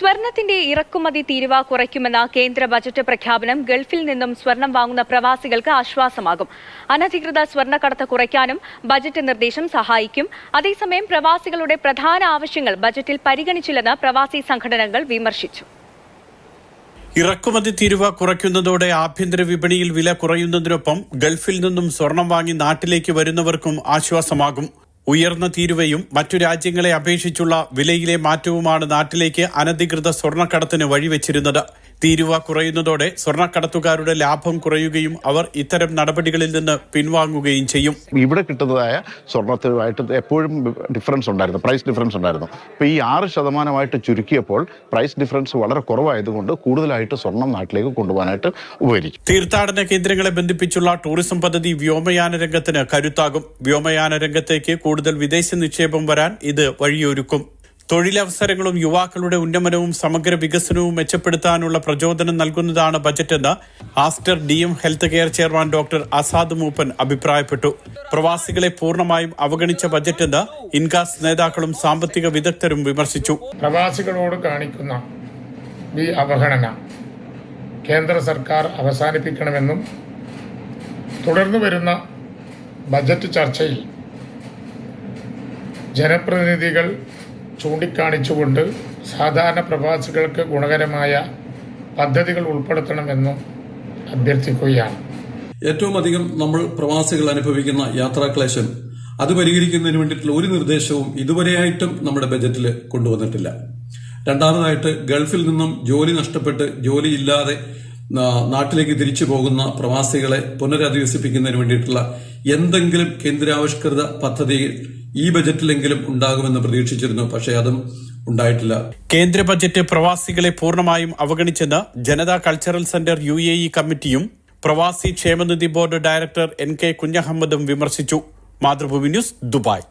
സ്വർണത്തിന്റെ ഇറക്കുമതി തീരുവ കുറയ്ക്കുമെന്ന കേന്ദ്ര ബജറ്റ് പ്രഖ്യാപനം ഗൾഫിൽ നിന്നും സ്വർണം വാങ്ങുന്ന പ്രവാസികൾക്ക് ആശ്വാസമാകും. അനധികൃത സ്വർണക്കടത്ത് കുറയ്ക്കാനും ബജറ്റ് നിർദ്ദേശം സഹായിക്കും. അതേസമയം പ്രവാസികളുടെ പ്രധാന ആവശ്യങ്ങൾ ബജറ്റിൽ പരിഗണിച്ചില്ലെന്ന് പ്രവാസി സംഘടനകൾ വിമർശിച്ചു. ഇറക്കുമതി തീരുവ കുറയ്ക്കുന്നതോടെ ആഭ്യന്തര വിപണിയിൽ വില കുറയുന്നതിനൊപ്പം ഗൾഫിൽ നിന്നും സ്വർണം വാങ്ങി നാട്ടിലേക്ക് വരുന്നവർക്കും ആശ്വാസമാകും. ഉയർന്ന തീരുവയും മറ്റു രാജ്യങ്ങളെ അപേക്ഷിച്ചുള്ള വിലയിലെ മാറ്റവുമാണ് നാട്ടിലേക്ക് അനധികൃത സ്വർണക്കടത്തിന് വഴിവെച്ചിരുന്നത്. തീരുവ കുറയുന്നതോടെ സ്വർണക്കടത്തുകാരുടെ ലാഭം കുറയുകയും അവർ ഇത്തരം നടപടികളിൽ നിന്ന് പിൻവാങ്ങുകയും ചെയ്യും. ഇവിടെ കിട്ടുന്നതായ സ്വർണത്തിലുമായിട്ട് എപ്പോഴും ഡിഫറൻസ് ഉണ്ടായിരുന്നു പ്രൈസ് ഡിഫറൻസ് ഉണ്ടായിരുന്നു. ഇപ്പൊ ഈ ആറ് ശതമാനമായിട്ട് ചുരുക്കിയപ്പോൾ പ്രൈസ് ഡിഫറൻസ് വളരെ കുറവായതുകൊണ്ട് കൂടുതലായിട്ട് സ്വർണം നാട്ടിലേക്ക് കൊണ്ടുപോകാനായിട്ട് ഉപകരിക്കും. തീർത്ഥാടന കേന്ദ്രങ്ങളെ ബന്ധിപ്പിച്ചുള്ള ടൂറിസം പദ്ധതി വ്യോമയാന രംഗത്തിന് കരുത്താകും. വ്യോമയാന രംഗത്തേക്ക് കൂടുതൽ വിദേശ നിക്ഷേപം വരാൻ ഇത് വഴിയൊരുക്കും. തൊഴിലവസരങ്ങളും യുവാക്കളുടെ ഉന്നമനവും സമഗ്ര വികസനവും മെച്ചപ്പെടുത്താനുള്ള പ്രചോദനം നൽകുന്നതാണ് ബജറ്റെന്ന് Aster D M health care chairman doctor Azad Moopen അഭിപ്രായപ്പെട്ടു. പ്രവാസികളെ പൂർണമായും അവഗണിച്ച ബജറ്റെന്ന് ഇൻകാസ് നേതാക്കളും സാമ്പത്തിക വിദഗ്ധരും വിമർശിച്ചു. പ്രവാസികളോട് കാണിക്കുന്ന ഈ അവഗണന കേന്ദ്ര സർക്കാർ അവസാനിപ്പിക്കണമെന്നും തുടർന്നു വരുന്ന ബജറ്റ് ചർച്ചയിൽ ജനപ്രതിനിധികൾ ചൂണ്ടിക്കാണിച്ചുകൊണ്ട് സാധാരണ പ്രവാസികൾക്ക് ഗുണകരമായ പദ്ധതികൾ ഉൾപ്പെടുത്തണമെന്നും അഭ്യർത്ഥിക്കുകയാണ്. ഏറ്റവും അധികം നമ്മൾ പ്രവാസികൾ അനുഭവിക്കുന്ന യാത്രാക്ലേശം അത് പരിഹരിക്കുന്നതിന് വേണ്ടിയിട്ടുള്ള ഒരു നിർദ്ദേശവും ഇതുവരെയായിട്ടും നമ്മുടെ ബജറ്റിൽ കൊണ്ടുവന്നിട്ടില്ല. രണ്ടാമതായിട്ട് ഗൾഫിൽ നിന്നും ജോലി നഷ്ടപ്പെട്ട് ജോലിയില്ലാതെ നാട്ടിലേക്ക് തിരിച്ചു പോകുന്ന പ്രവാസികളെ പുനരധിവസിപ്പിക്കുന്നതിന് വേണ്ടിയിട്ടുള്ള എന്തെങ്കിലും കേന്ദ്രാവിഷ്കൃത പദ്ധതി ഈ ബജറ്റിലെങ്കിലും ഉണ്ടാകുമെന്ന് പ്രതീക്ഷിച്ചിരുന്നു. പക്ഷേ അതും ഉണ്ടായിട്ടില്ല. കേന്ദ്ര ബജറ്റ് പ്രവാസികളെ പൂർണമായും അവഗണിച്ചെന്ന് ജനതാ കൾച്ചറൽ സെന്റർ യു കമ്മിറ്റിയും പ്രവാസി ക്ഷേമനിധി ബോർഡ് ഡയറക്ടർ എൻ കെ കുഞ്ഞഹമ്മദും വിമർശിച്ചു. Mathrubhumi news Dubai.